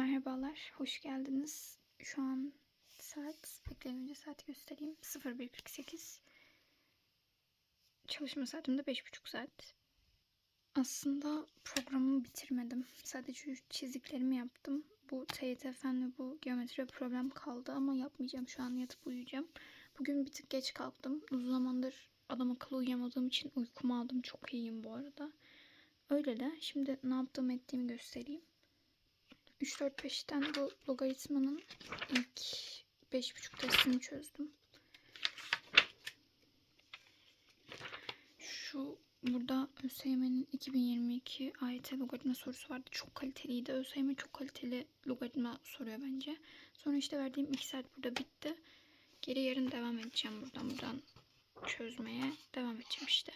Merhabalar, hoş geldiniz. Şu an saat, bekleyin önce saati göstereyim. 01.48. Çalışma saatim de 5.30 saat. Aslında programımı bitirmedim. Sadece çiziklerimi yaptım. Bu TYT fen ve bu geometri problem kaldı ama yapmayacağım. Şu an yatıp uyuyacağım. Bugün bir tık geç kalktım. Uzun zamandır adam akıllı uyuyamadığım için uykumu aldım. Çok iyiyim bu arada. Öyle de şimdi ne yaptığımı ettiğimi göstereyim. 3 4 5'ten bu logaritmanın ilk 5,5 testini çözdüm. Şu burada ÖSYM'nin 2022 AYT logaritma sorusu vardı. Çok kaliteliydi. ÖSYM çok kaliteli logaritma soruyor bence. Sonra işte verdiğim 2 saat burada bitti. Geri yarın devam edeceğim buradan buradan çözmeye devam edeceğim işte.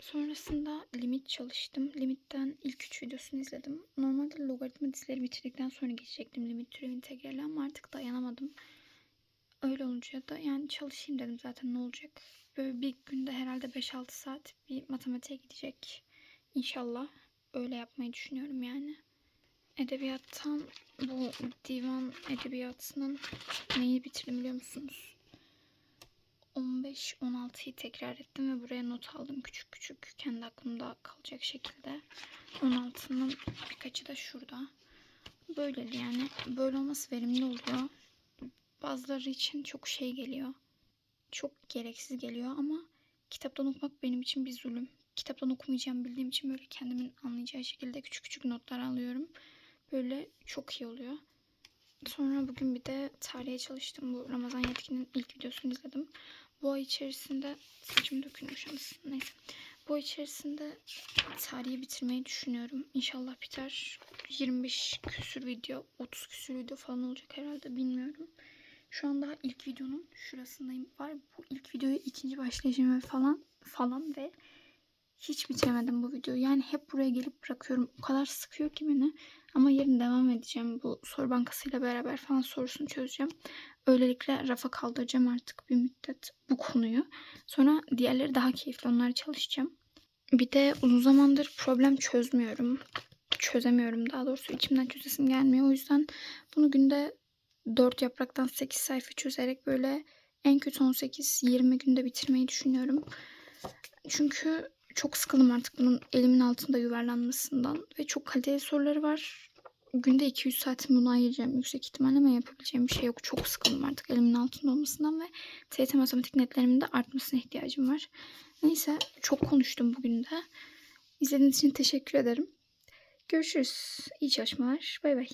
Sonrasında limit çalıştım. Limitten ilk üç videosunu izledim. Normalde logaritma dizileri bitirdikten sonra geçecektim limit türev integrali ama artık dayanamadım. Öyle olunca da yani çalışayım dedim zaten ne olacak. Böyle bir günde herhalde 5-6 saat bir matematiğe gidecek. İnşallah öyle yapmayı düşünüyorum yani. Edebiyattan bu divan edebiyatının neyi bitirdim biliyor musunuz? 15-16'yı tekrar ettim ve buraya not aldım küçük küçük kendi aklımda kalacak şekilde. 16'nın birkaçı da şurada. Böyle yani böyle olması verimli oluyor. Bazıları için çok şey geliyor. Çok gereksiz geliyor ama kitaptan okumak benim için bir zulüm. Kitaptan okumayacağım bildiğim için böyle kendimin anlayacağı şekilde küçük küçük notlar alıyorum. Böyle çok iyi oluyor. Sonra bugün bir de tarihe çalıştım. Bu Ramazan Yetkin'in ilk videosunu izledim. Bu ay içerisinde saçım dökülmüş anasını. Neyse. Bu ay içerisinde tarihi bitirmeyi düşünüyorum. İnşallah biter. 25 küsür video, 30 küsür video falan olacak herhalde bilmiyorum. Şu an daha ilk videonun şurasındayım. Var bu ilk videoyu ikinci başlayacağım ve falan falan ve hiç bitiremedim bu videoyu. Yani hep buraya gelip bırakıyorum. O kadar sıkıyor ki beni. Ama yarın devam edeceğim. Bu soru bankasıyla beraber falan sorusunu çözeceğim. Öylelikle rafa kaldıracağım artık bir müddet bu konuyu. Sonra diğerleri daha keyifli. Onları çalışacağım. Bir de uzun zamandır problem çözmüyorum. Çözemiyorum daha doğrusu. içimden çözesim gelmiyor. O yüzden bunu günde 4 yapraktan 8 sayfa çözerek böyle en kötü 18-20 günde bitirmeyi düşünüyorum. Çünkü çok sıkıldım artık bunun elimin altında yuvarlanmasından ve çok kaliteli soruları var. Günde 200 saatimi buna ayıracağım yüksek ihtimalle ama yapabileceğim bir şey yok. Çok sıkıldım artık elimin altında olmasından ve TYT matematik netlerimin de artmasına ihtiyacım var. Neyse çok konuştum bugün de. İzlediğiniz için teşekkür ederim. Görüşürüz. İyi çalışmalar. Bay bay.